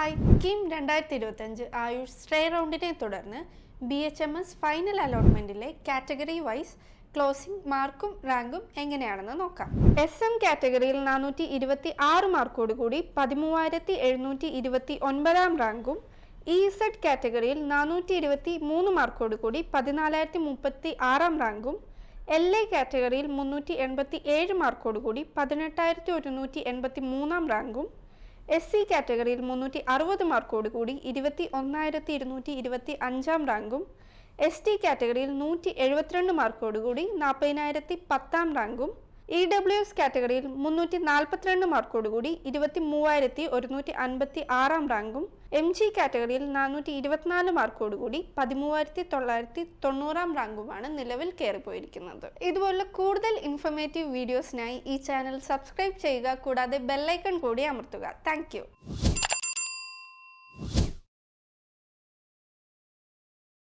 Hi. Kim രണ്ടായിരത്തി ഇരുപത്തഞ്ച് Ayush stray റൗണ്ടിനെ തുടർന്ന് B H M S final അലോട്ട്മെന്റിലെ category wise closing മാർക്കും റാങ്കും എങ്ങനെയാണെന്ന് നോക്കാം. എസ് എം കാറ്റഗറിയിൽ നാനൂറ്റി ഇരുപത്തി ആറ് മാർക്കോട് കൂടി പതിമൂവായിരത്തി എഴുന്നൂറ്റി ഇരുപത്തി ഒൻപതാം റാങ്കും ഇ സെഡ് കാറ്റഗറിയിൽ നാനൂറ്റി ഇരുപത്തി മൂന്ന് മാർക്കോട് കൂടി പതിനാലായിരത്തി മുപ്പത്തി ആറാം റാങ്കും എൽ എ കാറ്റഗറിയിൽ മുന്നൂറ്റി എൺപത്തി ഏഴ് മാർക്കോട് കൂടി പതിനെട്ടായിരത്തി ഒരുന്നൂറ്റി എൺപത്തി മൂന്നാം റാങ്കും എസ് സി കാറ്റഗറിയിൽ മുന്നൂറ്റി അറുപത് മാർക്കോട് കൂടി ഇരുപത്തി ഒന്നായിരത്തി ഇരുന്നൂറ്റി ഇരുപത്തി അഞ്ചാം റാങ്കും എസ് ടി കാറ്റഗറിയിൽ നൂറ്റി എഴുപത്തിരണ്ട് മാർക്കോട് കൂടി നാൽപ്പതിനായിരത്തി പത്താം റാങ്കും ഇ ഡബ്ല്യു എസ് കാറ്റഗറിയിൽ മുന്നൂറ്റി നാൽപ്പത്തിരണ്ട് മാർക്കോട് കൂടി ഇരുപത്തി മൂവായിരത്തി ഒരുന്നൂറ്റി അൻപത്തി ആറാം റാങ്കും എം ജി കാറ്റഗറിയിൽ നാനൂറ്റി ഇരുപത്തിനാല് മാർക്കോടുകൂടി പതിമൂവായിരത്തി തൊള്ളായിരത്തി തൊണ്ണൂറാം റാങ്കുമാണ് നിലവിൽ കയറിപ്പോയിരിക്കുന്നത്. ഇതുപോലുള്ള കൂടുതൽ ഇൻഫർമേറ്റീവ് വീഡിയോസിനായി ഈ ചാനൽ സബ്സ്ക്രൈബ് ചെയ്യുക കൂടാതെ ബെല്ലൈക്കൺ കൂടി അമർത്തുക. താങ്ക്